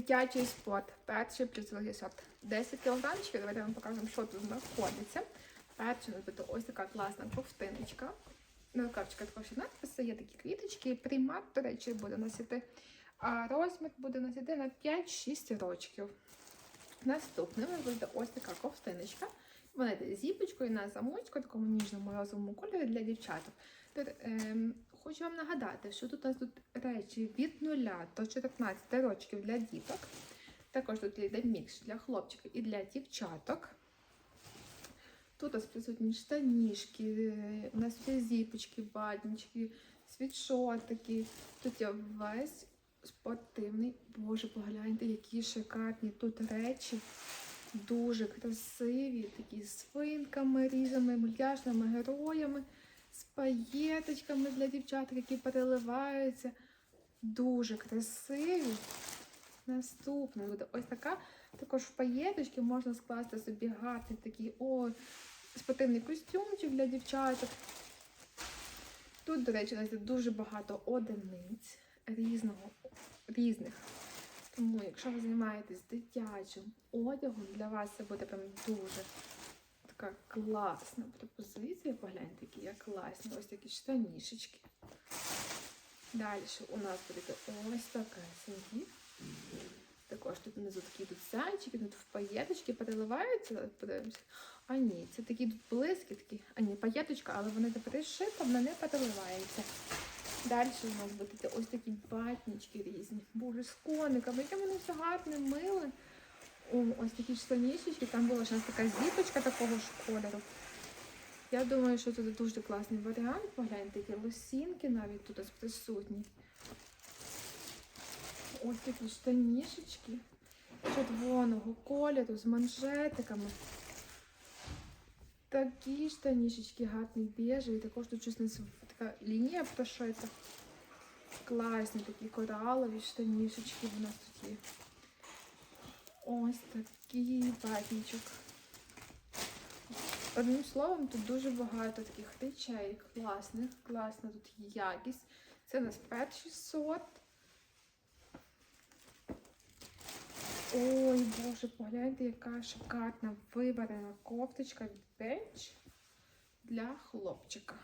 Дитячий спорт. Перший плюс сорт. 10 кілограмчиків. Давайте вам покажемо, що тут знаходиться. Перше у нас буде ось така класна ковтиночка. На рукавчика також надписи, є такі квіточки. Примат, до речі, буде носити. А розмір буде носити на 5-6 рочків. Наступним буде ось така ковтиночка. Вона йде зіпочкою на замочку, такому ніжному розовому кольорі для дівчаток. Ем, хочу вам нагадати, що тут у нас тут речі від 0 до 14 років для діток. Також тут йде мікс для хлопчиків і для дівчаток. Тут у нас присутні штанішки, е, у нас є зіпочки, ватнички, світшотики. Тут є весь спортивний. Боже, погляньте, які шикарні тут речі. Дуже красиві, такі з свинками, різами, мультяшними героями, паєточками для дівчаток, які переливаються. Дуже красиві. Наступна буде ось така. Також в паєточки можна скласти собі гарний такий о, спортивний костюмчик для дівчаток. Тут, до речі, у дуже багато одиниць різного, різних. Тому, якщо ви займаєтесь дитячим одягом, для вас це буде прям дуже така класна пропозиція. Погляньте, які я класні. Ось такі штанішечки. Далі у нас буде ось така сім'ї. Також тут внизу такі тут зайчики, тут в паєточки переливаються. Подивимося. А ні, це такі тут блискітки. А ні, паєточка, але вони тепер пришита, вона не переливається. Далі у нас будуть ось такі батнички різні. Боже, з кониками, яке вони все гарне, миле. Ось такі штанішечки, там була ще така зіпочка такого ж кольору. Я думаю, що це дуже класний варіант. Погляньте, які лосінки навіть тут присутні. Ось такі штанішечки червоного кольору з манжетиками. Такі штанішечки гарні біжеві, також тут нас така лінія прошита. Класні такі коралові штанішечки у нас тут є. Ось такий батничок. Одним словом, тут дуже багато таких речей класних, класна тут якість. Це у нас перший сорт. Ой, боже, погляньте, яка шикарна вибрана кофточка від Bench для хлопчика.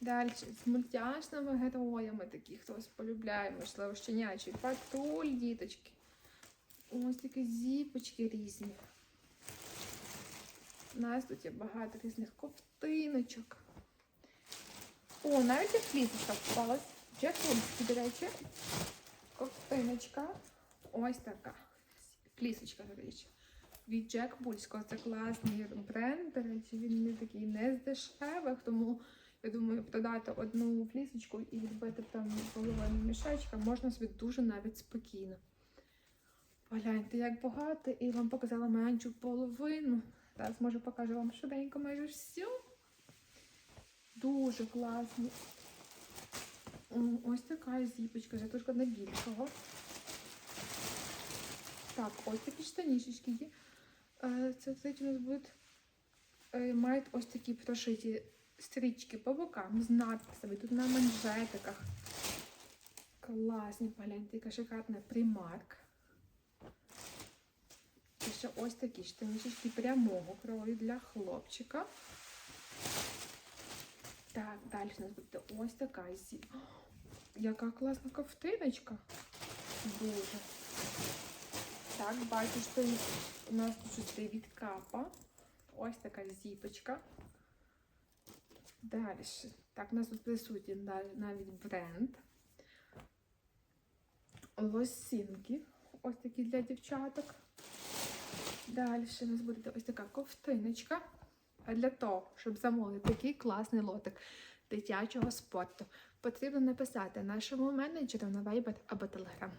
Далі з мультяшними героями, такі, хтось полюбляє, можливо, щенячий патруль, діточки. Ось такі зіпочки різні. У нас тут є багато різних ковтиночок. О, навіть і флісочка попалась. Джекунські, до речі. Ковтиночка. Ось така. Флісочка, до речі. Від Джек Бульського. Це класний бренд. До речі, він не такий не з дешевих, тому я думаю, продати одну флісочку і відбити там половину мішечка можна собі дуже навіть спокійно. Погляньте, як багато, і вам показала меншу половину. Зараз, може, покажу вам швиденько майже всю. Дуже класно. Ось така зіпочка, це трошки на більшого. Так, ось такі штанішечки є. Е, Це у нас будуть е, мають ось такі прошиті стрічки по бокам з надписами. Тут на манжетиках. Класні, погляньте, яка шикарна примарк. І ще ось такі штанішечки прямого крою для хлопчика. Так, далі у нас буде ось така зі. Яка класна ковтиночка. Дуже. Так, бачу, що у нас тут ще від капа. Ось така зіпочка. Далі. Так, у нас тут присутній навіть бренд. Лосінки. Ось такі для дівчаток. Далі у нас буде ось така ковтиночка. Для того, щоб замовити такий класний лотик дитячого спорту, потрібно написати нашому менеджеру на Viber або Telegram.